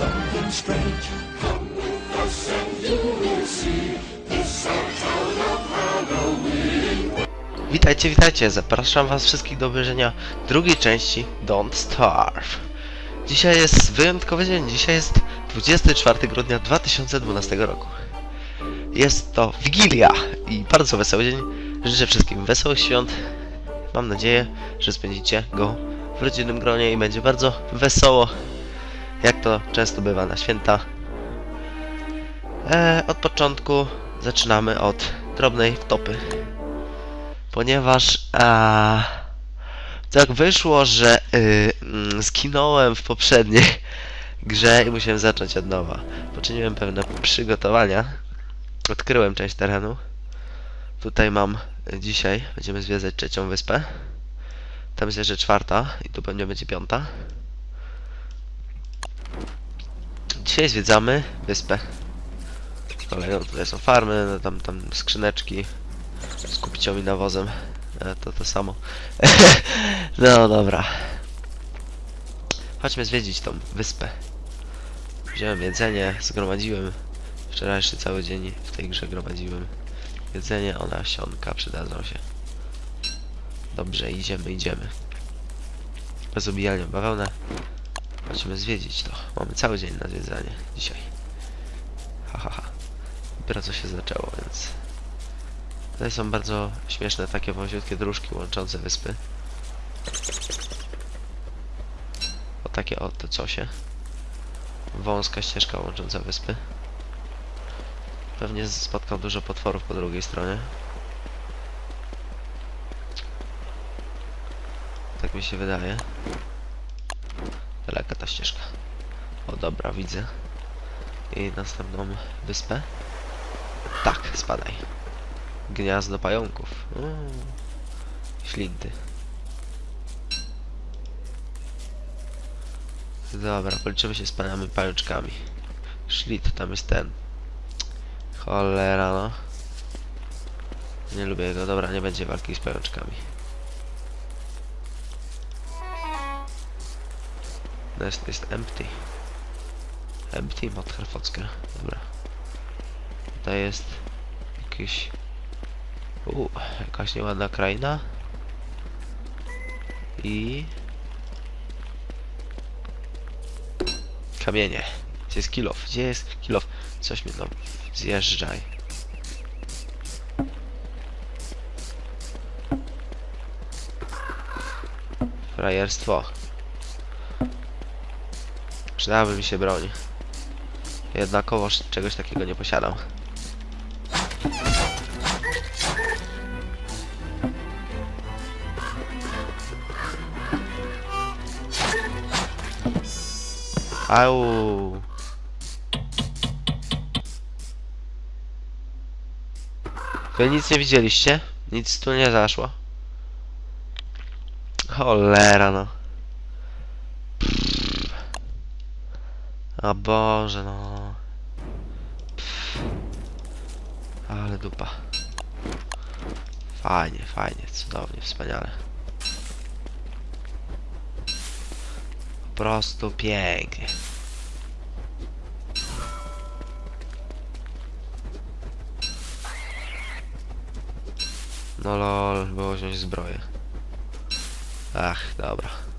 something strange. Come with us and you will see. Witajcie, witajcie, zapraszam was wszystkich do obejrzenia drugiej części Don't Starve. Dzisiaj jest wyjątkowy dzień, dzisiaj jest 24 grudnia 2012 roku. Jest to Wigilia i bardzo wesoły dzień. Życzę wszystkim wesołych świąt. Mam nadzieję, że spędzicie go w rodzinnym gronie i będzie bardzo wesoło, jak to często bywa na święta. Eee, od początku zaczynamy od drobnej wtopy ponieważ a, tak wyszło, że y, mm, zginąłem w poprzedniej grze i musiałem zacząć od nowa. Poczyniłem pewne przygotowania, odkryłem część terenu. Tutaj mam y, dzisiaj, będziemy zwiedzać trzecią wyspę. Tam jest jeszcze czwarta i tu pewnie będzie piąta. Dzisiaj zwiedzamy wyspę. Kolejną, tutaj są farmy, no tam, tam skrzyneczki, z kupicią i nawozem. E, to to samo. no dobra. Chodźmy zwiedzić tą wyspę. Wziąłem jedzenie, zgromadziłem. Wczorajszy cały dzień w tej grze gromadziłem jedzenie, o nasionka przydadzą się. Dobrze, idziemy, idziemy. Bez obijania bawełnę. Chodźmy zwiedzić to. Mamy cały dzień na zwiedzanie dzisiaj. Ha, ha, ha. Dopiero co się zaczęło, więc Tutaj są bardzo śmieszne takie wąziutkie dróżki łączące wyspy. O takie oto cosie. Wąska ścieżka łącząca wyspy. Pewnie spotkał dużo potworów po drugiej stronie. Tak mi się wydaje. Daleka ta ścieżka. O dobra, widzę. I następną wyspę. Tak, spadaj. Gniazdo pająków. Mm. Ślinty. Dobra, policzymy się z panami pajączkami. Szlit, tam jest ten. Cholera no. Nie lubię jego. Dobra, nie będzie walki z pajączkami. Nest jest empty. Empty, Motherfocka. Dobra. Tutaj jest jakiś u, jakaś nieładna kraina. I... Kamienie. Gdzie jest kilof? Gdzie jest kilof? Coś mi tam... Zjeżdżaj. Frajerstwo. Przydałaby mi się broń. Jednakowoż czegoś takiego nie posiadam. Au. Wy nic nie widzieliście? Nic tu nie zaszło. Cholera no. O Boże no. Ale dupa. Fajnie, fajnie, cudownie, wspaniale. Po prostu pięknie. No lol, było wziąć zbroję. Ach, dobra.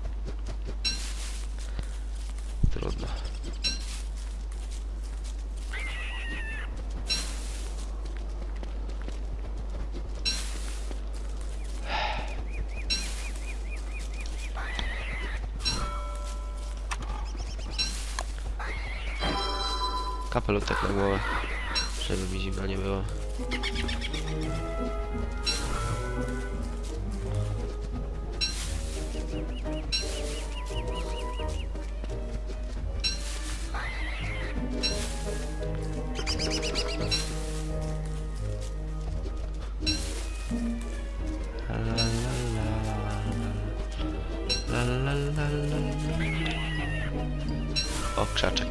O, krzaczek.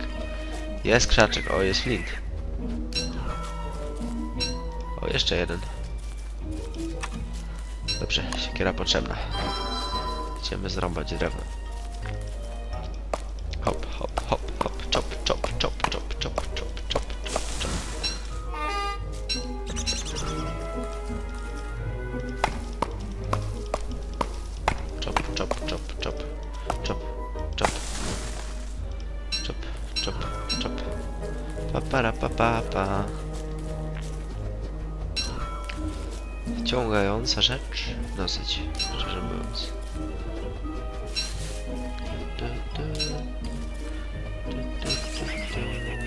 Jest krzaczek, o, jest flint. O, jeszcze jeden. Dobrze, siekiera potrzebna. Idziemy zrąbać drewno.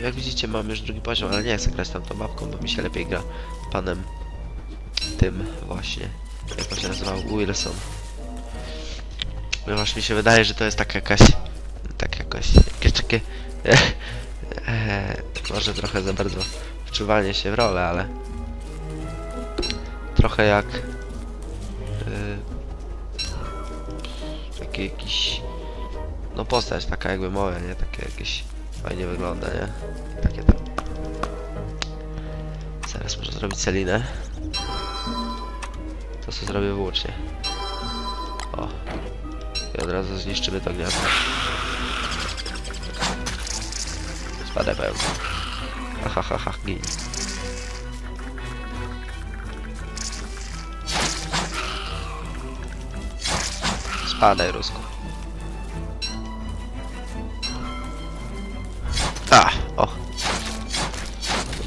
Jak widzicie mam już drugi poziom, ale nie chcę grać tam tą babką, bo mi się lepiej gra panem tym właśnie. Jak on się nazywał? Wilson. Ponieważ mi się wydaje, że to jest tak jakaś... Tak jakoś... Jakieś takie... może trochę za bardzo wczuwanie się w rolę, ale... Trochę jak... Taki jakiś... No postać taka jakby moja, nie? Takie jakieś... Fajnie wygląda, nie? Takie tam... Zaraz muszę zrobić Celinę. To co zrobię włócznie. O. I od razu zniszczymy to gniazdo. Spadaj pełno. Ha ha ha, gin. Spadaj, Rusku.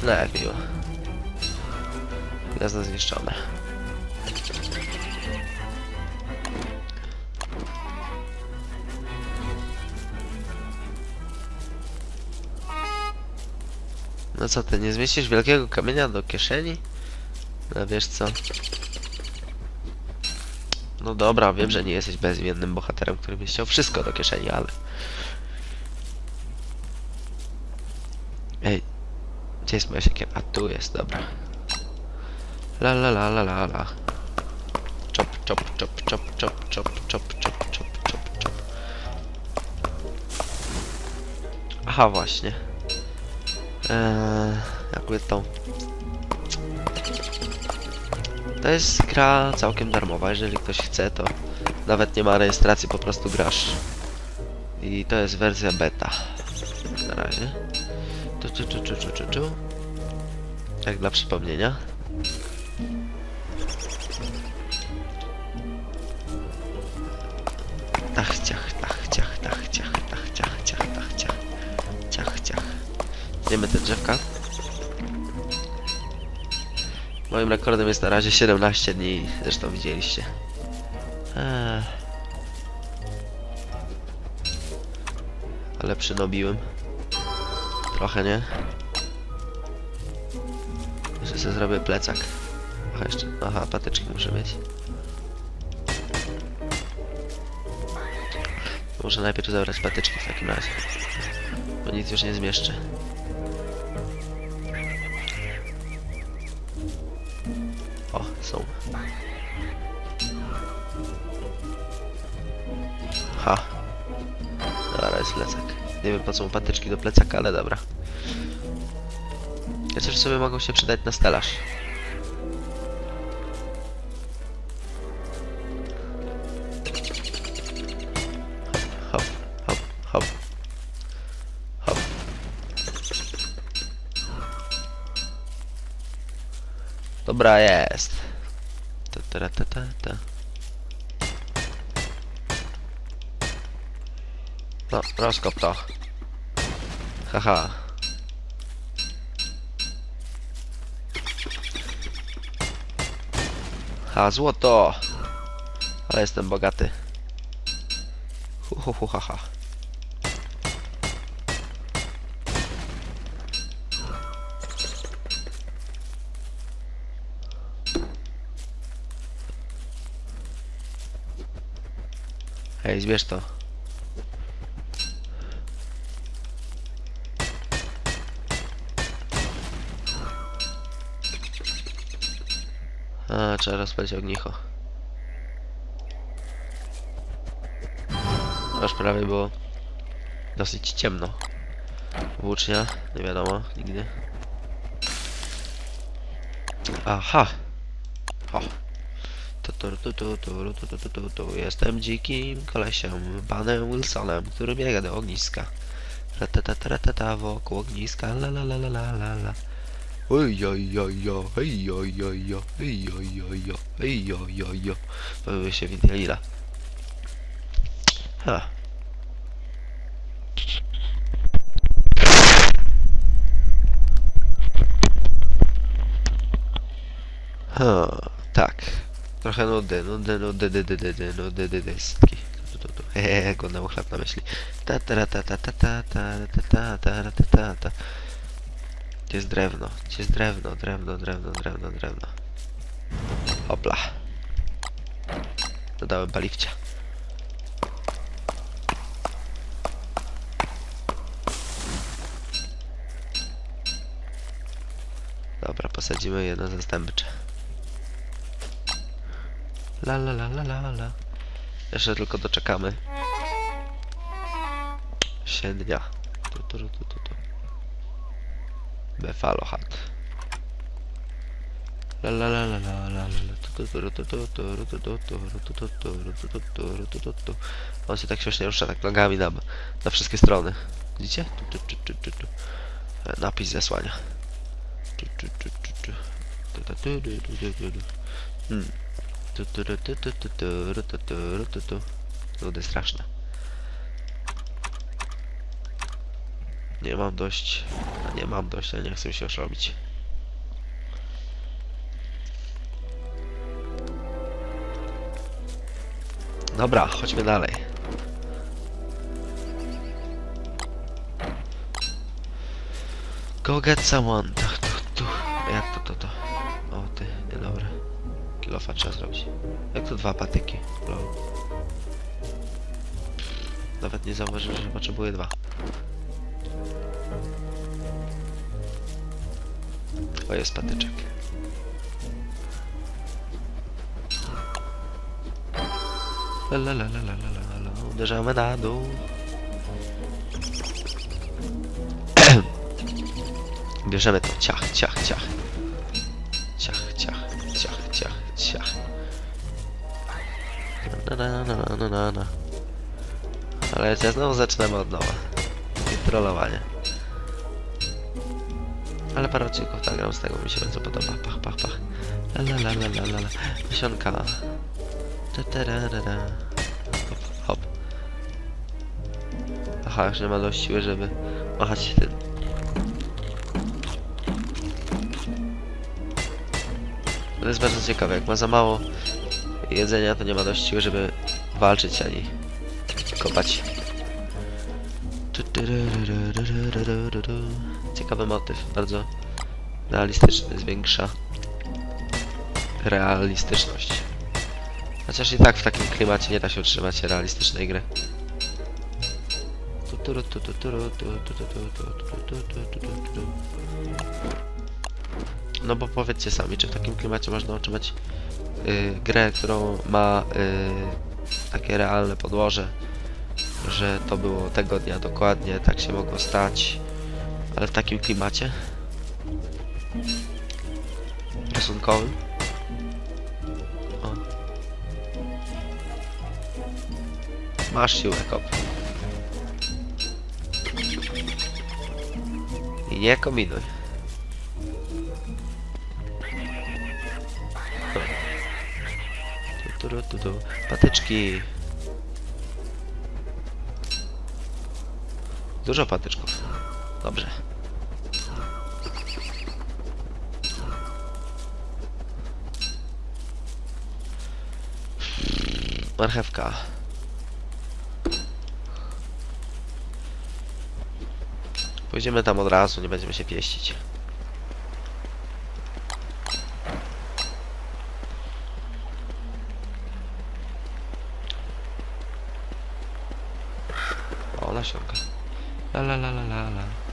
Miło. Gniazdo zniszczone. No co ty, nie zmieścisz wielkiego kamienia do kieszeni? No wiesz co? No dobra, wiem, że nie jesteś bezimiennym bohaterem, który by chciał wszystko do kieszeni, ale... gdzie jest moja siekiera? A tu jest, dobra. La la la la la la. Chop, chop, chop, chop, chop, chop, chop, chop, chop, chop, chop. Aha, właśnie. Eee, jakby to. To jest gra całkiem darmowa, jeżeli ktoś chce, to nawet nie ma rejestracji, po prostu grasz. I to jest wersja beta. Tu, tu, tu, tu, tu. Tak dla przypomnienia. Tach, ciach, tach, ciach, tach, ciach, tach, ciach, ciach, tach, ciach. Ciach, ciach. Wiemy te drzewka. Moim rekordem jest na razie 17 dni, zresztą widzieliście. Eee. Ale przynobiłem. Trochę, nie? Jeszcze sobie zrobię plecak. Aha, jeszcze. Aha, patyczki muszę mieć. Muszę najpierw zabrać patyczki w takim razie. Bo nic już nie zmieszczę. Nie wiem po co mu patyczki do plecaka, ale dobra. Chociaż sobie mogą się przydać na stelaż. Hop, hop, hop. Hop. Dobra jest. Ta, ta, ta, ta, ta. No, rozkop to. Haha. Ha, złoto! Ale jestem bogaty. Hu, hu, hu, ha, ha. Hej, zbierz to. A, trzeba rozpalić ognicho. Aż prawie było dosyć ciemno. Włócznia, nie wiadomo, nigdy. Aha! O! Jestem dzikim kolesiem, panem Wilsonem, który biega do ogniska. Ratatata, wokół ogniska, la la la la la la la. Ay, ay, ay, ay, ay, ay, ay, ay, ay, ay, ay, ay, ay, Böyle sevinçliyle. Ha. Ha, tak. Trochę nudy, nudy, nudy, nudy, nudy, nudy, nudy, Hehehe, jak na myśli. Ta ta ta ta ta ta ta ta ta ta ta ta ta Gdzie jest drewno? Gdzie jest drewno? Drewno, drewno, drewno, drewno. Hopla. Dodałem paliwcia. Dobra, posadzimy jedno zastępcze. La la la la la la. Jeszcze tylko doczekamy. Siednia. Tu, tu, tu, tu, tu. Buffalo Hut. La la la la la la la On się tak śmiesznie rusza, tak nogami na, na wszystkie strony. Widzicie? Napis zasłania. Hmm. Nudy straszne. Nie mam dość. Nie mam dość, ale nie chcę się już robić. Dobra, chodźmy dalej. Go get someone. Tu, tu, tu. Jak to, to, to? O ty, niedobre. Kilofa trzeba zrobić. Jak to dwa patyki? Lol. Nawet nie zauważyłem, że potrzebuję dwa. O, jest patyczek. La la la la la la la la Uderzamy na dół. Bierzemy to. Ciach, ciach, ciach. Ciach, ciach, ciach, ciach, ciach. Na, na, na, na, na, na, na. Ale ja znowu zaczynamy od nowa. I trollowanie. Ale parę odcinków nagram z tego, mi się bardzo podoba. Pach, pach, pach. La la la la la la. Misionka. Ta, ta, ra, ra, ra. Hop, hop. Aha, już nie ma dość siły, żeby machać tym. To jest bardzo ciekawe, jak ma za mało jedzenia, to nie ma dość siły, żeby walczyć ani kopać. Tu, tu, ru, ru, ru, ru, ru, ru, ru ciekawy motyw, bardzo realistyczny, zwiększa realistyczność. Chociaż i tak w takim klimacie nie da się utrzymać realistycznej gry. No bo powiedzcie sami, czy w takim klimacie można utrzymać yy, grę, którą ma takie realne podłoże, że to było tego dnia dokładnie, tak się mogło stać, ale w takim klimacie rysunkowym. Masz siłę, kop. I nie kombinuj. Tu, tu, tu, tu. Patyczki. Dużo patyczków. Dobrze. Marchewka. Pójdziemy tam od razu, nie będziemy się pieścić. O, la la la la la.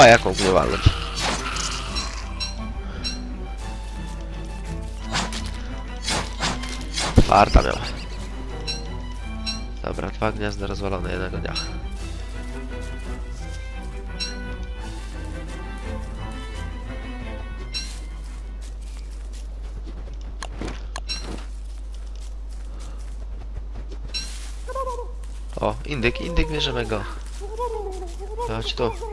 Ła, jaką gniewalność. Farta miał. Dobra, dwa gniazda rozwalone jednego dnia. O, indyk, indyk, bierzemy go. Chodź tu.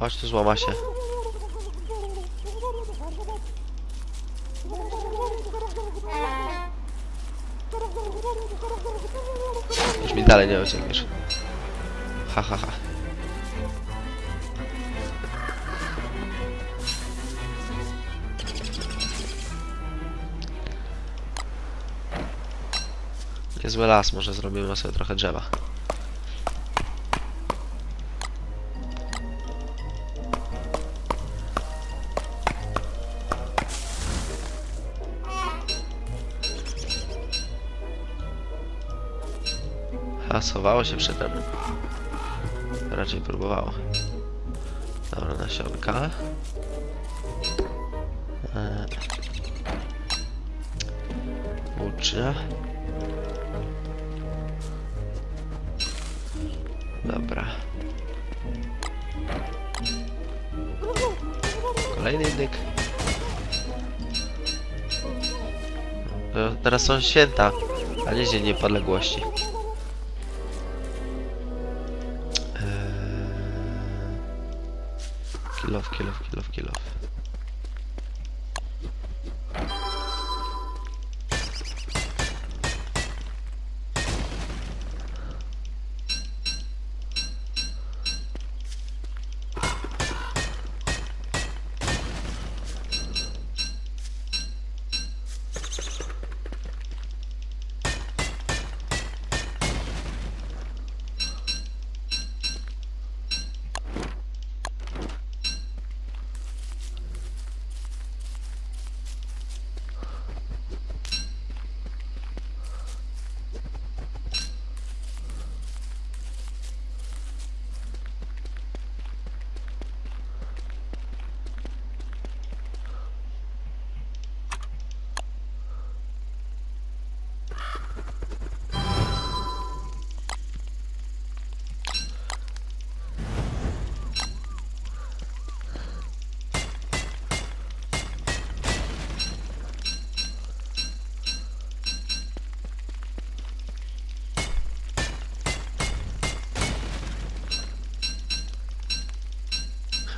Chodź tu, złama się. Już mi dalej nie uciekniesz. Ha, ha, ha. Niezły las, może zrobimy sobie trochę drzewa. Hasowało się przy tym. Raczej próbowało. Dobra, nasionka. Eee. Ucznia. Dobra. Kolejny indyk. No, Teraz są święta, a nie Dzień Niepodległości.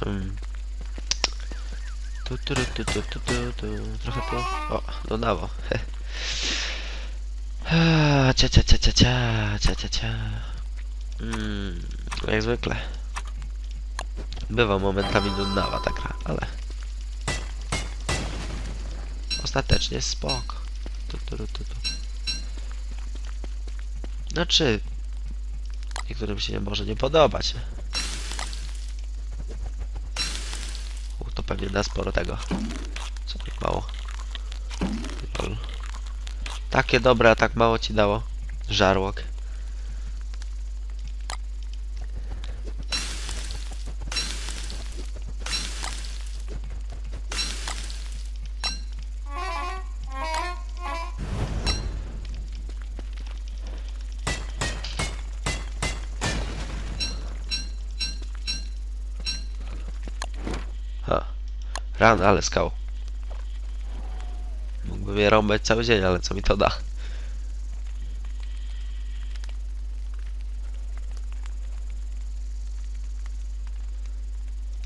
Hmm. Tu, tu, tu, tu, tu, tu, tu. Trochę tu. O, dodało. Ah, Cia, cia, cia, cia, cia, cia, cia, cia. Mm, jak zwykle. Bywa momentami nudnawa ta gra, ale... Ostatecznie spoko. Tu, tu, tu, tu, tu. Znaczy... Niektórym się nie może nie podobać. U, to pewnie da sporo tego. Co tak mało? Takie dobre, a tak mało ci dało. Żarłok. Ha. Ran, ale skał. Mógłbym je rąbać cały dzień, ale co mi to da?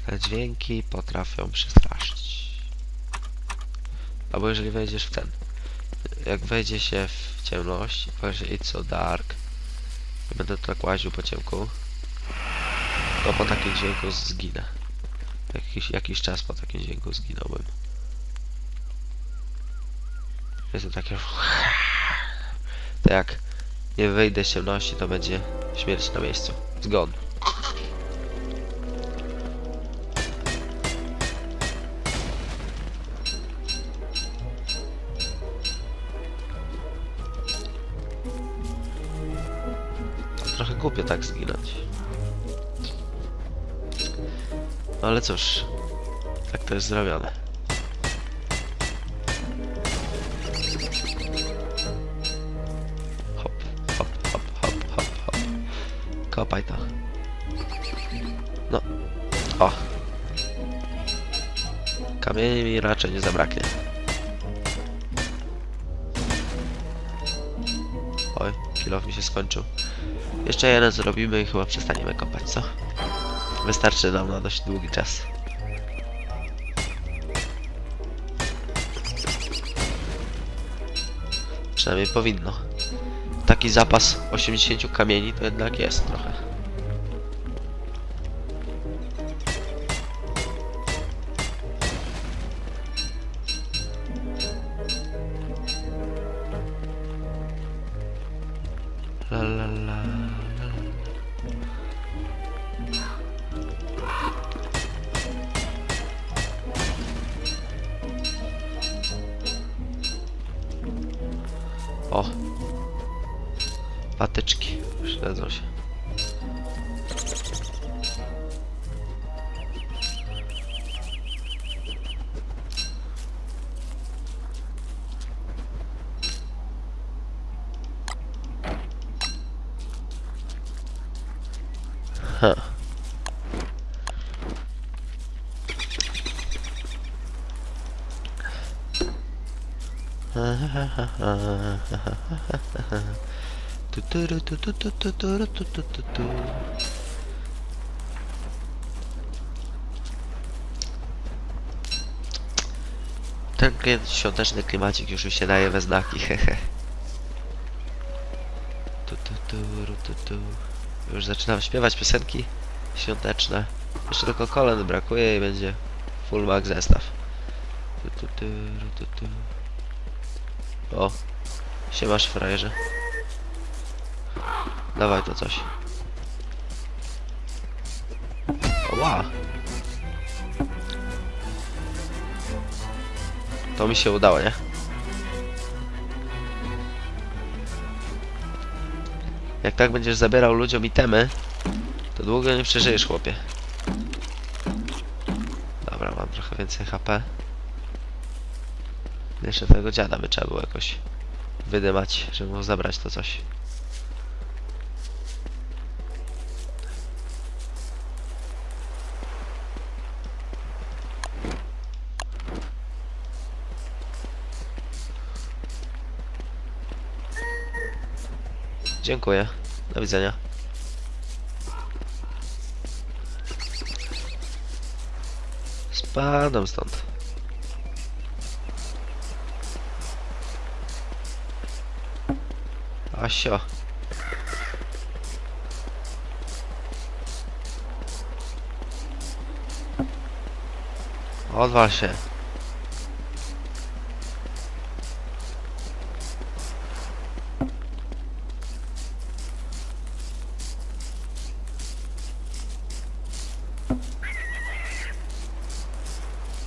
Te dźwięki potrafią przestraszyć. Albo jeżeli wejdziesz w ten. Jak wejdzie się w ciemność, powiesz it's so dark. I będę tak łaził po ciemku. To po takim dźwięku zginę. Jakiś, jakiś czas po takim dźwięku zginąłbym. Jest to takie... To jak nie wyjdę z ciemności, to będzie śmierć na miejscu. Zgon. Trochę głupio tak zginąć. No ale cóż, tak to jest zrobione. Kopaj to. No. O. Kamieni mi raczej nie zabraknie. Oj, kilof mi się skończył. Jeszcze jeden zrobimy i chyba przestaniemy kopać, co? Wystarczy nam na dość długi czas. Przynajmniej powinno. Taki zapas 80 kamieni to jednak jest trochę. La la la. Ten świąteczny klimacik już mi się daje we znaki, hehe. Już zaczynam śpiewać piosenki świąteczne. Jeszcze tylko kolęd brakuje i będzie full zestaw. Tu, tu, tu, tu, tu. O, siemasz frajerze. Dawaj to coś. Oła! To mi się udało, nie? Jak tak będziesz zabierał ludziom itemy, to długo nie przeżyjesz, chłopie. Dobra, mam trochę więcej HP. Jeszcze tego dziada by trzeba było jakoś wydymać, żeby mógł zabrać to coś. Dziękuję. Do widzenia. Spadam stąd. Asio. Odwal się.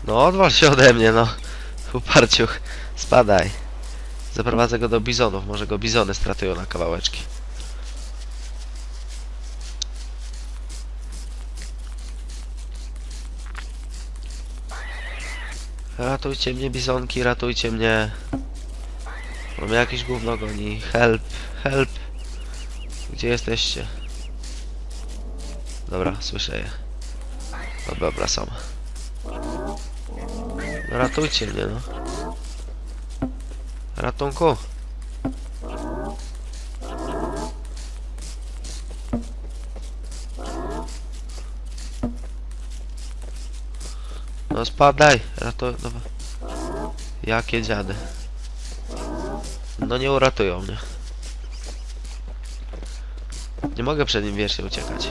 No odwal się ode mnie, no. Uparciuch. Spadaj. Zaprowadzę go do bizonów. Może go bizony stratują na kawałeczki. Ratujcie mnie, bizonki, ratujcie mnie. Mam jakieś gówno goni. Help, help. Gdzie jesteście? Dobra, słyszę je. No dobra, są. No ratujcie mnie, no. Ratunku. No spadaj, ratuj, no. Jakie dziady. No nie uratują mnie. Nie mogę przed nim wiecznie uciekać.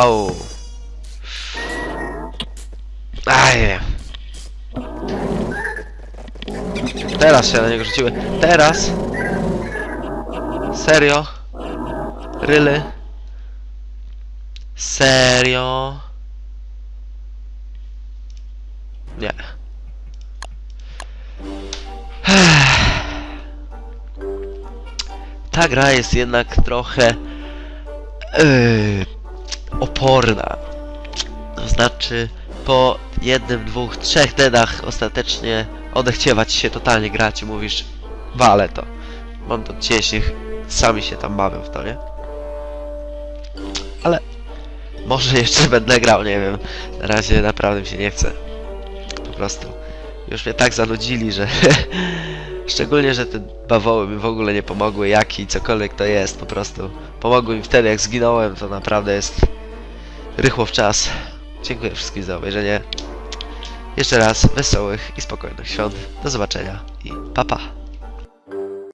Au. Aj. Teraz się na niego rzuciły. Teraz. Serio? Ryly? Serio? Nie. Ta gra jest jednak trochę yy, oporna. To znaczy, po jednym, dwóch, trzech dedach ostatecznie odechciewać się totalnie grać i mówisz, walę to. mam to gdzieś, niech sami się tam bawią w to, nie? Ale może jeszcze będę grał, nie wiem. Na razie naprawdę mi się nie chce. Po prostu. Już mnie tak zanudzili, że... Szczególnie, że te bawoły mi w ogóle nie pomogły, jaki, cokolwiek to jest, po prostu. Pomogły mi wtedy, jak zginąłem, to naprawdę jest rychło w czas. Dziękuję wszystkim za obejrzenie. Jeszcze raz wesołych i spokojnych świąt. Do zobaczenia i pa pa.